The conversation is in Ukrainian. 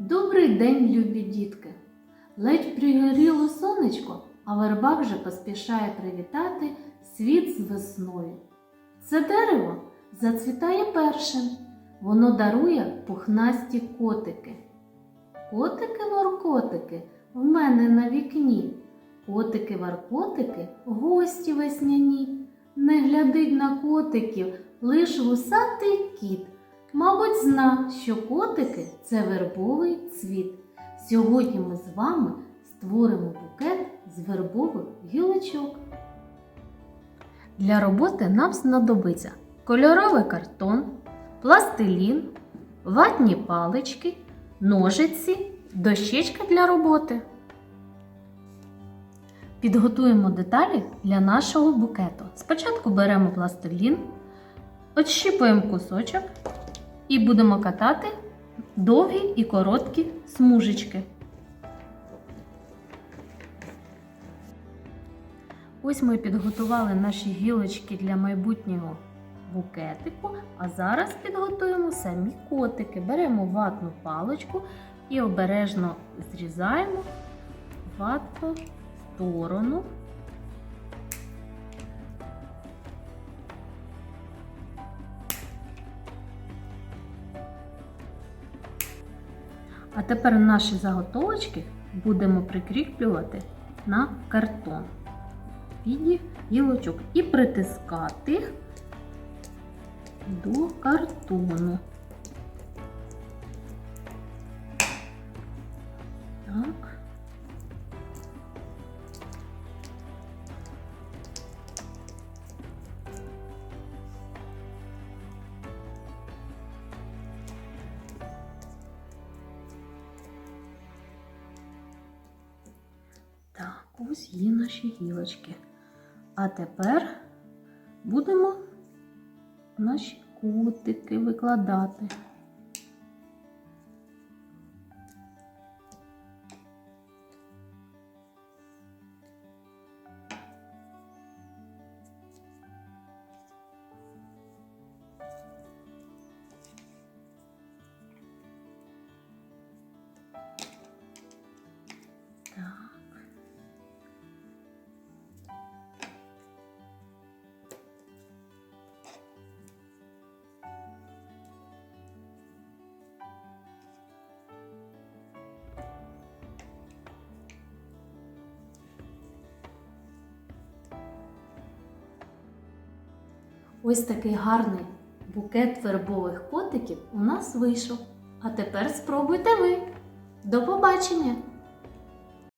Добрий день, любі дітки! Ледь пригоріло сонечко, а верба вже поспішає привітати світ з весною. Це дерево зацвітає першим. Воно дарує пухнасті котики. Котики-воркотики в мене на вікні. Котики-варкотики гості весняні. Не глядить на котиків лиш вусатий кіт. Мабуть, зна, що котики це вербовий цвіт. Сьогодні ми з вами створимо букет з вербових гілочок. Для роботи нам знадобиться кольоровий картон, пластилін, ватні палички, ножиці, дощечка для роботи. Підготуємо деталі для нашого букету. Спочатку беремо пластилін, отщіпуємо кусочок і будемо катати довгі і короткі смужечки. Ось ми підготували наші гілочки для майбутнього букетику, а зараз підготуємо самі котики. Беремо ватну паличку і обережно зрізаємо ватну сторону. А тепер наші заготовочки будемо прикріплювати на картон в гілочок і притискати до картону. Ось є наші гілочки. А тепер будемо наші кутики викладати. Так. Ось такий гарний букет вербових котиків у нас вийшов. А тепер спробуйте ви. До побачення!